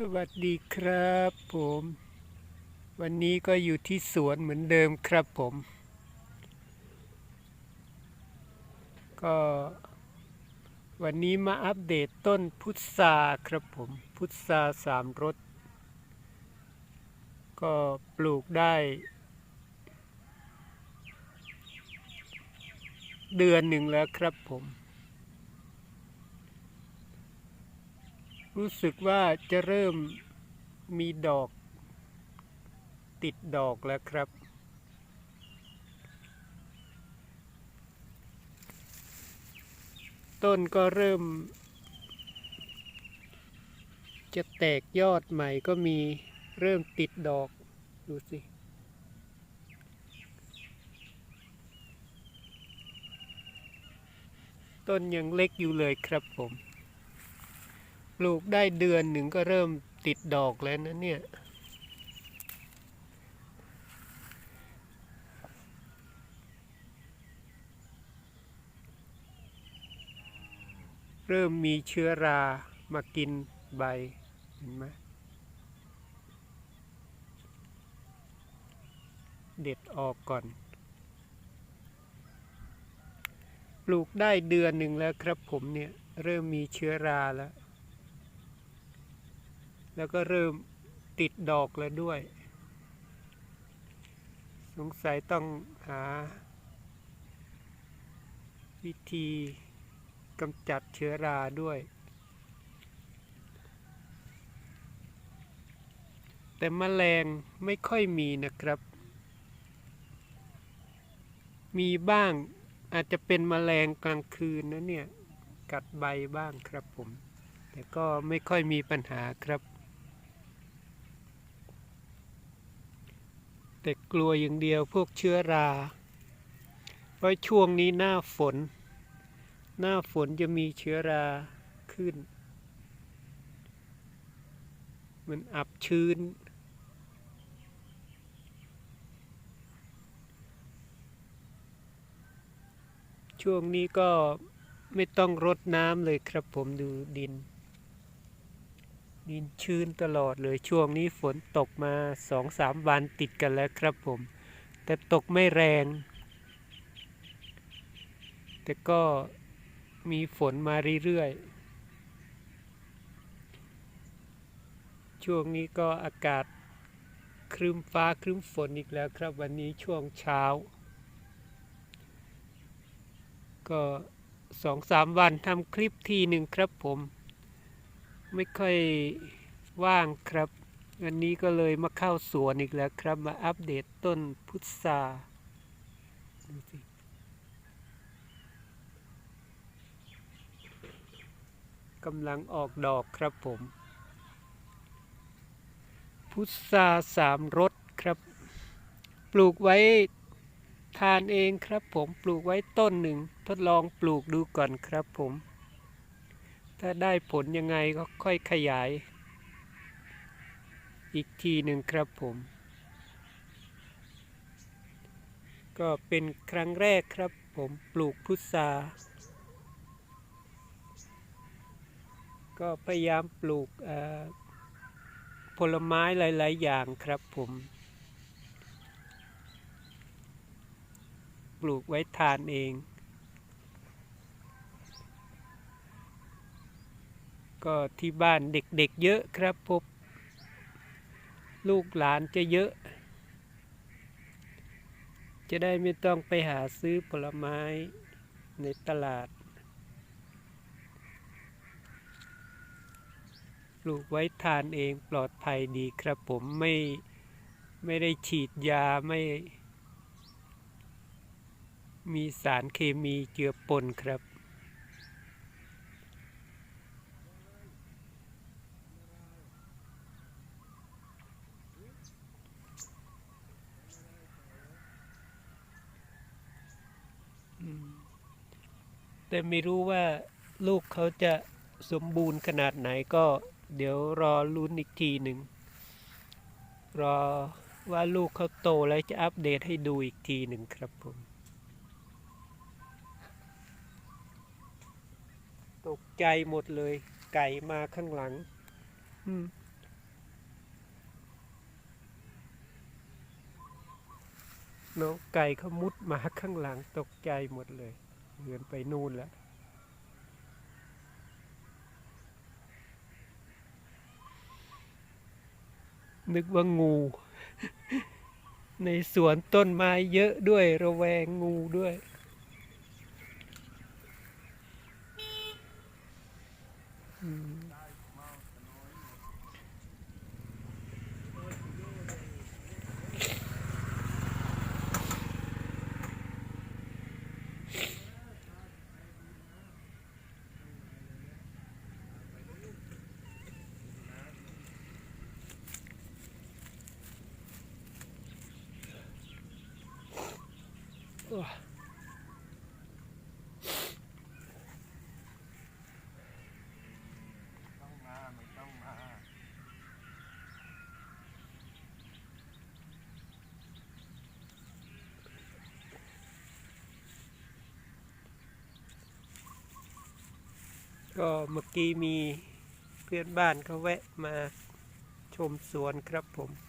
สวัสดีครับผม วันนี้ก็อยู่ที่สวนเหมือนเดิมครับผม ก็วันนี้มาอัปเดตต้นพุทราครับผม พุทราสามรสก็ปลูกได้ เดือนหนึ่งแล้วครับผม รู้สึกว่าจะเริ่มมีดอก ติดดอกแล้วครับ ต้นก็เริ่ม จะแตกยอดใหม่ก็มีเริ่มติดดอก ดูสิต้นยังเล็กอยู่เลยครับผม ลูกได้เดือนหนึ่งก็เริ่มติดดอกแล้วนะเนี่ย เริ่มมีเชื้อรามากินใบ เห็นไหมเด็ดออกก่อน ปลูกได้เดือนหนึ่งแล้วครับผมเนี่ย เริ่มมีเชื้อราแล้ว แล้วก็เริ่มติดดอกแล้วด้วย สงสัยต้องหา วิธีกำจัดเชื้อราด้วย แต่แมลงไม่ค่อยมีนะครับ มีบ้างอาจจะเป็นแมลงกลางคืนนะเนี่ย กัดใบบ้างครับผม แต่ก็ไม่ค่อยมีปัญหาครับ แต่กลัวอย่างเดียวพวกเชื้อราเพราะช่วงนี้หน้าฝน หน้าฝนจะมีเชื้อราขึ้น มันอับชื้น ช่วงนี้ก็ไม่ต้องรดน้ำเลยครับผมดูดิน ดินชื้นตลอดเลยช่วงนี้ฝนตกมาสองสามวันติดกันแล้วครับผม แต่ตกไม่แรง แต่ก็มีฝนมาเรื่อยๆ ช่วงนี้ก็อากาศครึ้มฟ้าครึ้มฝนอีกแล้วครับวันนี้ช่วงเช้า ก็สองสามวันทำคลิปทีหนึ่งครับผม ไม่ค่อยว่างครับ วันนี้ก็เลยมาเข้าสวนอีกแล้วครับ มาอัปเดตต้นพุทราดูสิกำลังออกดอกครับผม พุทราสามรสครับ ปลูกไว้ทานเองครับผมปลูกไว้ต้นหนึ่ง ทดลองปลูกดูก่อนครับผม ถ้าได้ผลยังไงก็ค่อยขยาย อีกทีหนึ่งครับผม ก็เป็นครั้งแรกครับผมปลูกพุทราก็พยายามปลูกผลไม้หลาย ๆ อย่างครับผม ปลูกไว้ทานเอง ก็ที่บ้านเด็กๆเยอะครับพบลูกหลานจะเยอะ จะได้ไม่ต้องไปหาซื้อผลไม้ในตลาด ปลูกไว้ทานเองปลอดภัยดีครับผมไม่ไม่ได้ฉีดยาไม่ มีสารเคมีเจือปนครับ แต่ไม่รู้ว่าลูกเขาจะสมบูรณ์ขนาดไหนก็เดี๋ยวรอลุ้นอีกทีหนึ่ง รอว่าลูกเขาโตแล้วจะอัปเดตให้ดูอีกทีหนึ่งครับผม ตกใจหมดเลย ไก่มาข้างหลัง อืน้องไก่เขามุดมาข้างหลังตกใจหมดเลย เดินไปนู่นแล้วนึกว่างู ในสวนต้นไม้เยอะด้วยระแวงงูด้วย อืม ก็เมื่อกี้มีเพื่อนบ้านเขาแวะมาชมสวนครับผม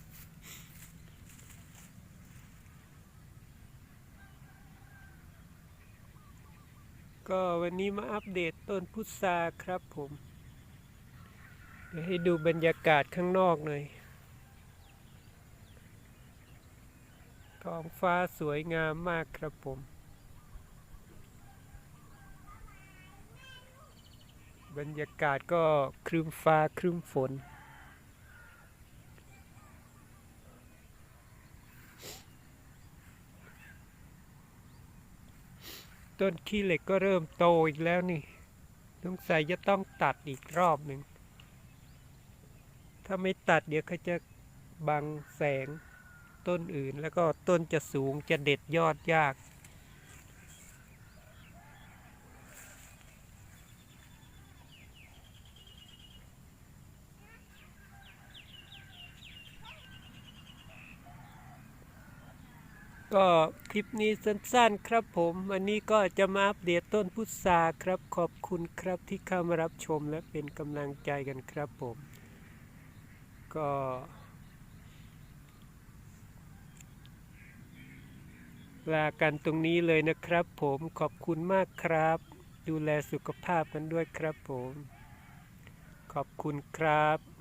ก็วันนี้มาอัปเดตต้นพุทราครับผม เดี๋ยวให้ดูบรรยากาศข้างนอกหน่อยท้องฟ้าสวยงามมากครับผม บรรยากาศก็ครึ้มฟ้าครึ้มฝน ต้นขี้เหล็กก็เริ่มโตอีกแล้วนี่สงสัยจะต้องตัดอีกรอบหนึ่ง ถ้าไม่ตัดเดี๋ยวเขาจะบังแสงต้นอื่นแล้วก็ต้นจะสูงจะเด็ดยอดยาก ก็คลิปนี้สั้นๆครับผม วันนี้ก็จะมาอัปเดตต้นพุทราครับ ขอบคุณครับที่เข้ามารับชมและเป็นกำลังใจกันครับผม ก็ ลากันตรงนี้เลยนะครับผมขอบคุณมากครับ ดูแลสุขภาพกันด้วยครับผม ขอบคุณครับ